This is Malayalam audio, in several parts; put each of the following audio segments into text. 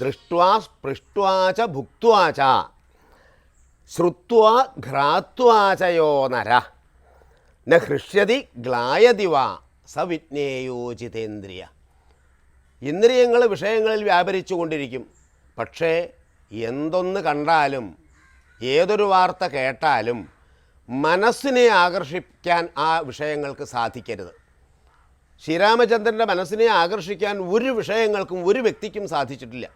ദൃഷ്ട്വാ സ്പൃഷ്ട്വാച ഭുക്വാച ശ്രുത്വാ ഘ്രാത്വാചയോ നര. ന ഹൃഷ്യതി ഗ്ലായതി വാ സവിജ്ഞേയോചിതേന്ദ്രിയ ഇന്ദ്രിയങ്ങൾ വിഷയങ്ങളിൽ വ്യാപരിച്ചു കൊണ്ടിരിക്കും. പക്ഷേ എന്തൊന്ന് കണ്ടാലും ഏതൊരു വാർത്ത കേട്ടാലും മനസ്സിനെ ആകർഷിക്കാൻ ആ വിഷയങ്ങൾക്ക് സാധിക്കരുത്. ശ്രീരാമചന്ദ്രന്റെ മനസ്സിനെ ആകർഷിക്കാൻ ഒരു വിഷയങ്ങൾക്കും ഒരു വ്യക്തിക്കും സാധിച്ചിട്ടില്ല.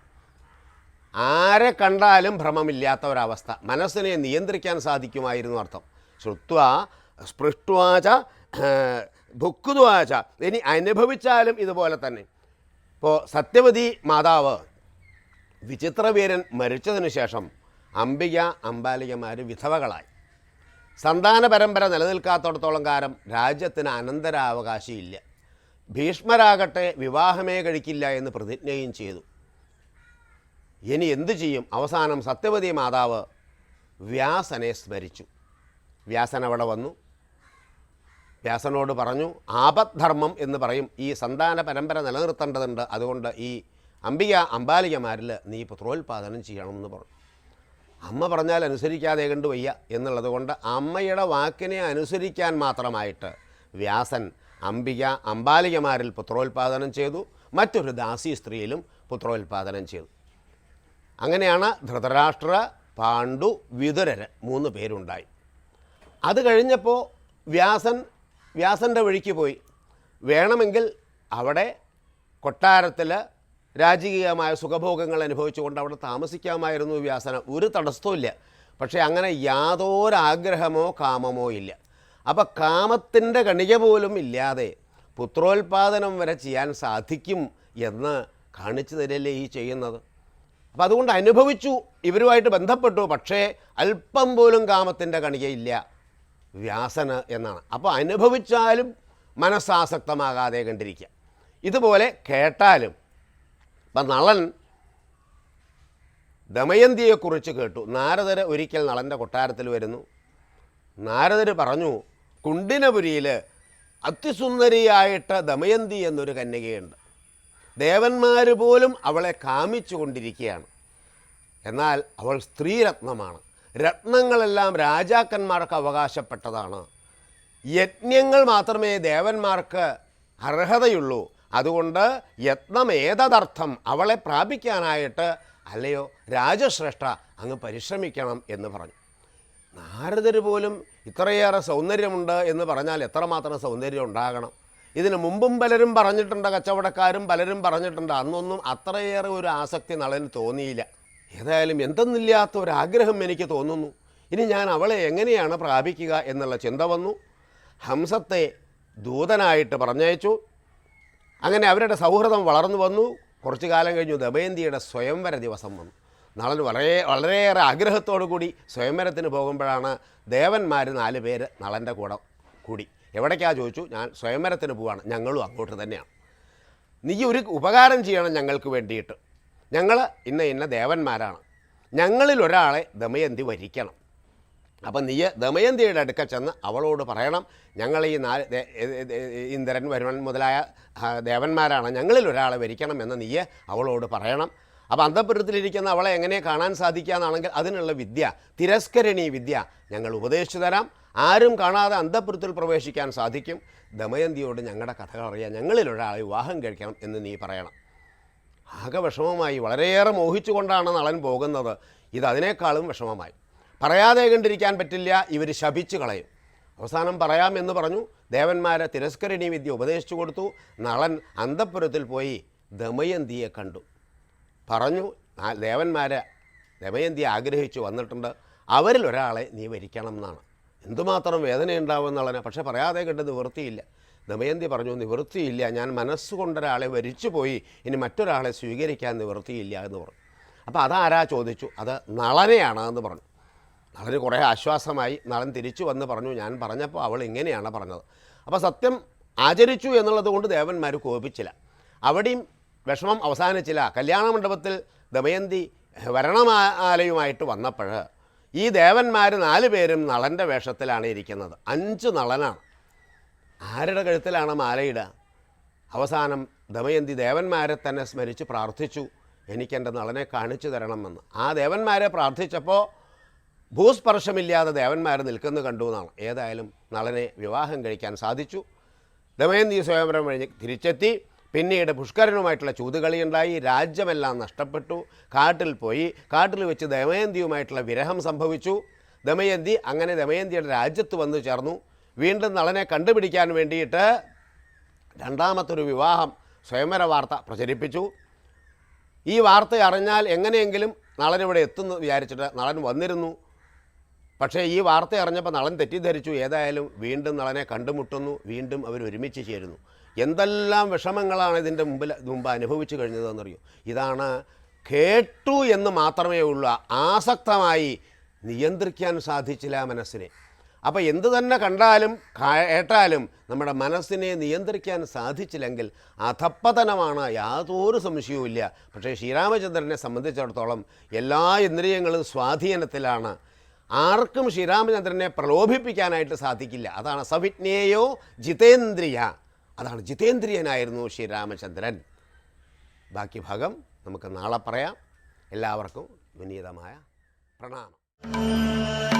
ആരെ കണ്ടാലും ഭ്രമമില്ലാത്ത ഒരവസ്ഥ മനസ്സിനെ നിയന്ത്രിക്കാൻ സാധിക്കുമായിരുന്നു അർത്ഥം. ശ്രുത്വ സ്പൃഷ്ടുവാച ഭുക്കുദ്വാച ഇനി അനുഭവിച്ചാലും ഇതുപോലെ തന്നെ. ഇപ്പോൾ സത്യവതി മാതാവ് വിചിത്രവീരൻ മരിച്ചതിന് ശേഷം അംബിക അംബാലികമാർ വിധവകളായി. സന്താന പരമ്പര നിലനിൽക്കാത്തടത്തോളം കാലം രാജ്യത്തിന് അനന്തരാവകാശിയില്ല. ഭീഷ്മരാകട്ടെ വിവാഹമേ കഴിക്കില്ല എന്ന് പ്രതിജ്ഞയും ചെയ്തു. ഇനി എന്തു ചെയ്യും? അവസാനം സത്യവതി മാതാവ് വ്യാസനെ സ്മരിച്ചു. വ്യാസൻ അവിടെ വന്നു. വ്യാസനോട് പറഞ്ഞു ആപദ്ധർമ്മം എന്ന് പറയും. ഈ സന്താന പരമ്പര നിലനിർത്തേണ്ടതുണ്ട്. അതുകൊണ്ട് ഈ അംബിക അംബാലികമാരിൽ നീ പുത്രോത്പാദനം ചെയ്യണമെന്ന് പറഞ്ഞു. അമ്മ പറഞ്ഞാൽ അനുസരിക്കാതെ കണ്ടു വയ്യ എന്നുള്ളത് കൊണ്ട് അമ്മയുടെ വാക്കിനെ അനുസരിക്കാൻ മാത്രമായിട്ട് വ്യാസൻ അംബിക അംബാലികമാരിൽ പുത്രോത്പാദനം ചെയ്തു. മറ്റൊരു ദാസി സ്ത്രീയിലും പുത്രോത്പാദനം ചെയ്തു. അങ്ങനെയാണ് ധൃതരാഷ്ട്ര പാണ്ഡു വിതുരർ മൂന്ന് പേരുണ്ടായി. അത് കഴിഞ്ഞപ്പോൾ വ്യാസൻ വ്യാസന്റെ വഴിക്ക് പോയി. വേണമെങ്കിൽ അവിടെ കൊട്ടാരത്തിൽ രാജകീയമായ സുഖഭോഗങ്ങൾ അനുഭവിച്ചുകൊണ്ട് അവിടെ താമസിക്കാമായിരുന്നു വ്യാസന. ഒരു തടസ്സവുമില്ല പക്ഷേ അങ്ങനെ യാതൊരാഗ്രഹമോ കാമമോ ഇല്ല. അപ്പോൾ കാമത്തിന്റെ കണിക പോലും ഇല്ലാതെ പുത്രോത്പാദനം വരെ ചെയ്യാൻ സാധിക്കും എന്ന് കാണിച്ചു തരല്ലേ ഈ ചെയ്യുന്നത്? അപ്പം അതുകൊണ്ട് അനുഭവിച്ചു ഇവരുമായിട്ട് ബന്ധപ്പെട്ടു പക്ഷേ അല്പം പോലും കാമത്തിന്റെ കണികയില്ല. വ്യാസന് എന്നാണ്. അപ്പോൾ അനുഭവിച്ചാലും മനസ്സാസക്തമാകാതെ കണ്ടിരിക്കുക. ഇതുപോലെ കേട്ടാലും ഇപ്പം നളൻ ദമയന്തിയെക്കുറിച്ച് കേട്ടു. നാരദര് ഒരിക്കൽ നളന്റെ കൊട്ടാരത്തിൽ വരുന്നു. നാരദർ പറഞ്ഞു കുണ്ടിനപുരിയിൽ അതിസുന്ദരിയായിട്ട് ദമയന്തി എന്നൊരു കന്യകയുണ്ട്. ദേവന്മാർ പോലും അവളെ കാമിച്ചു കൊണ്ടിരിക്കുകയാണ്. എന്നാൽ അവൾ സ്ത്രീരത്നമാണ്. രത്നങ്ങളെല്ലാം രാജാക്കന്മാർക്ക് അവകാശപ്പെട്ടതാണ്. യജ്ഞങ്ങൾ മാത്രമേ ദേവന്മാർക്ക് അർഹതയുള്ളൂ. അതുകൊണ്ട് യത്നം യത്നമേതദർത്ഥം അവളെ പ്രാപിക്കാനായിട്ട് അല്ലയോ രാജശ്രേഷ്ഠ അങ്ങ് പരിശ്രമിക്കണം എന്ന് പറഞ്ഞു. നാരദർ പോലും ഇത്രയേറെ സൗന്ദര്യമുണ്ട് എന്ന് പറഞ്ഞാൽ എത്രമാത്രം സൗന്ദര്യം ഉണ്ടാകണം. ഇതിന് മുമ്പും പലരും പറഞ്ഞിട്ടുണ്ട് കച്ചവടക്കാരും പലരും പറഞ്ഞിട്ടുണ്ട്. അന്നൊന്നും അത്രയേറെ ഒരു ആസക്തി നളന് തോന്നിയില്ല. ഏതായാലും എന്തെന്നില്ലാത്ത ഒരാഗ്രഹം എനിക്ക് തോന്നുന്നു. ഇനി ഞാൻ അവളെ എങ്ങനെയാണ് പ്രാപിക്കുക എന്നുള്ള ചിന്ത വന്നു. ഹംസത്തെ ദൂതനായിട്ട് പറഞ്ഞയച്ചു. അങ്ങനെ അവരുടെ സൗഹൃദം വളർന്നു വന്നു. കുറച്ചു കാലം കഴിഞ്ഞു ദമയന്തിയുടെ സ്വയംവര ദിവസം വന്നു. നളൻ വളരെ വളരെയേറെ ആഗ്രഹത്തോടു കൂടി സ്വയംവരത്തിന് പോകുമ്പോഴാണ് ദേവന്മാർ നാല് പേര് നളന്റെ കൂടെ കൂടി. എവിടേക്കാ ചോദിച്ചു? ഞാൻ സ്വയംവരത്തിന് പോവാണ്. ഞങ്ങളും അങ്ങോട്ട് തന്നെയാണ്. നീ ഒരു ഉപകാരം ചെയ്യണം ഞങ്ങൾക്ക് വേണ്ടിയിട്ട്. ഞങ്ങൾ ഇന്ന ഇന്ന ദേവന്മാരാണ്. ഞങ്ങളിൽ ഒരാളെ ദമയന്തി വരിക്കണം. അപ്പം നീ ദമയന്തിയുടെ അടുക്കൽ ചെന്ന് അവളോട് പറയണം ഞങ്ങൾ ഈ നാല് ഇന്ദ്രൻ വരുവൻ മുതലായ ദേവന്മാരാണ്. ഞങ്ങളിൽ ഒരാളെ വരിക്കണം എന്ന് നീ അവളോട് പറയണം. അപ്പോൾ അന്തപുരത്തിലിരിക്കുന്ന അവളെ എങ്ങനെ കാണാൻ സാധിക്കുകയെന്നാണെങ്കിൽ അതിനുള്ള വിദ്യ തിരസ്കരണീ വിദ്യ ഞങ്ങൾ ഉപദേശിച്ചു തരാം. ആരും കാണാതെ അന്തപുരത്തിൽ പ്രവേശിക്കാൻ സാധിക്കും. ദമയന്തിയോട് ഞങ്ങളുടെ കഥകൾ അറിയാം ഞങ്ങളിൽ ഒരാളെ വിവാഹം കഴിക്കണം എന്ന് നീ പറയണം. ആകെ വിഷമമായി. വളരെയേറെ മോഹിച്ചുകൊണ്ടാണ് നളൻ പോകുന്നത്. ഇത് അതിനേക്കാളും വിഷമമായി. പറയാതെ കണ്ടിരിക്കാൻ പറ്റില്ല ഇവർ ശപിച്ചു കളയും. അവസാനം പറയാമെന്ന് പറഞ്ഞു. ദേവന്മാരെ തിരസ്കരണീ വിദ്യ ഉപദേശിച്ചു കൊടുത്തു. നളൻ അന്തപ്പുരത്തിൽ പോയി ദമയന്തിയെ കണ്ടു. പറഞ്ഞു ദേവന്മാരെ ദമയന്തി ആഗ്രഹിച്ചു വന്നിട്ടുണ്ട്. അവരിൽ ഒരാളെ നീ വരിക്കണം എന്നാണ് എന്തുമാത്രം വേദനയുണ്ടാവും എന്നുള്ളതിനെ പക്ഷേ പറയാതെ കണ്ട് നിവൃത്തിയില്ല. ദമയന്തി പറഞ്ഞു നിവൃത്തിയില്ല. ഞാൻ മനസ്സുകൊണ്ടൊരാളെ വരിച്ചു പോയി ഇനി മറ്റൊരാളെ സ്വീകരിക്കാൻ നിവൃത്തിയില്ല എന്ന് പറഞ്ഞു. അപ്പോൾ അതാരാ ചോദിച്ചു? അത് നളനെയാണ് എന്ന് പറഞ്ഞു. നളന് കുറേ ആശ്വാസമായി നളൻ തിരിച്ചു വന്ന് പറഞ്ഞു ഞാൻ പറഞ്ഞപ്പോൾ അവൾ ഇങ്ങനെയാണ് പറഞ്ഞത്. അപ്പോൾ സത്യം ആചരിച്ചു എന്നുള്ളത് കൊണ്ട് ദേവന്മാർ കോപിച്ചില്ല. അവിടെയും വിഷമം അവസാനിച്ചില്ല. കല്യാണ മണ്ഡപത്തിൽ ദമയന്തി വരണമാലയുമായിട്ട് വന്നപ്പോൾ ഈ ദേവന്മാർ നാല് പേരും നളന്റെ വേഷത്തിലാണ് ഇരിക്കുന്നത്. അഞ്ച് നളനാണ്. ആരുടെ കഴുത്തിലാണ് മാലയിടുക അവസാനം ദമയന്തി ദേവന്മാരെ തന്നെ സ്മരിച്ച് പ്രാർത്ഥിച്ചു എനിക്കെന്റെ നളനെ കാണിച്ചു തരണമെന്ന്. ആ ദേവന്മാരെ പ്രാർത്ഥിച്ചപ്പോൾ ഭൂസ്പർശമില്ലാതെ ദേവന്മാർ നിൽക്കുന്നു കണ്ടു എന്നാണ്. ഏതായാലും നളനെ വിവാഹം കഴിക്കാൻ സാധിച്ചു. ദമയന്തി സ്വയംവരം കഴിഞ്ഞ് തിരിച്ചെത്തി. പിന്നീട് പുഷ്കരനുമായിട്ടുള്ള ചൂതുകളിയുണ്ടായി രാജ്യമെല്ലാം നഷ്ടപ്പെട്ടു. കാട്ടിൽ പോയി. കാട്ടിൽ വെച്ച് ദമയന്തിയുമായിട്ടുള്ള വിരഹം സംഭവിച്ചു. ദമയന്തി അങ്ങനെ ദമയന്തിയുടെ രാജ്യത്ത് വന്നു ചേർന്നു. വീണ്ടും നളനെ കണ്ടുപിടിക്കാൻ വേണ്ടിയിട്ട് രണ്ടാമത്തൊരു വിവാഹം സ്വയംവര വാർത്ത പ്രചരിപ്പിച്ചു. ഈ വാർത്ത അറിഞ്ഞാൽ എങ്ങനെയെങ്കിലും നളൻ ഇവിടെ എത്തുന്നു വിചാരിച്ചിട്ട് നളൻ വന്നിരുന്നു. പക്ഷേ ഈ വാർത്ത അറിഞ്ഞപ്പോൾ നളൻ തെറ്റിദ്ധരിച്ചു. ഏതായാലും വീണ്ടും നളനെ കണ്ടുമുട്ടുന്നു. വീണ്ടും അവർ ഒരുമിച്ച് ചേരുന്നു. എന്തെല്ലാം വിഷമങ്ങളാണ് ഇതിന്റെ മുമ്പിൽ മുമ്പ് അനുഭവിച്ചു കഴിഞ്ഞതെന്നറിയോ? ഇതാണ് കേട്ടു എന്ന് മാത്രമേ ഉള്ളൂ. ആസക്തമായി നിയന്ത്രിക്കാൻ സാധിച്ചില്ല മനസ്സിനെ. അപ്പോൾ എന്തു തന്നെ കണ്ടാലും കേട്ടാലും നമ്മുടെ മനസ്സിനെ നിയന്ത്രിക്കാൻ സാധിച്ചില്ലെങ്കിൽ അധപ്പതനമാണ് യാതൊരു സംശയവുമില്ല പക്ഷേ ശ്രീരാമചന്ദ്രനെ സംബന്ധിച്ചിടത്തോളം എല്ലാ ഇന്ദ്രിയങ്ങളും സ്വാധീനത്തിലാണ്. ആർക്കും ശ്രീരാമചന്ദ്രനെ പ്രലോഭിപ്പിക്കാനായിട്ട് സാധിക്കില്ല. അതാണ് സവിജ്ഞേയോ ജിതേന്ദ്രിയ. അതാണ് ജിതേന്ദ്രിയനായിരുന്നു ശ്രീരാമചന്ദ്രൻ. ബാക്കി ഭാഗം നമുക്ക് നാളെ പറയാം. എല്ലാവർക്കും വിനീതമായ പ്രണാമം.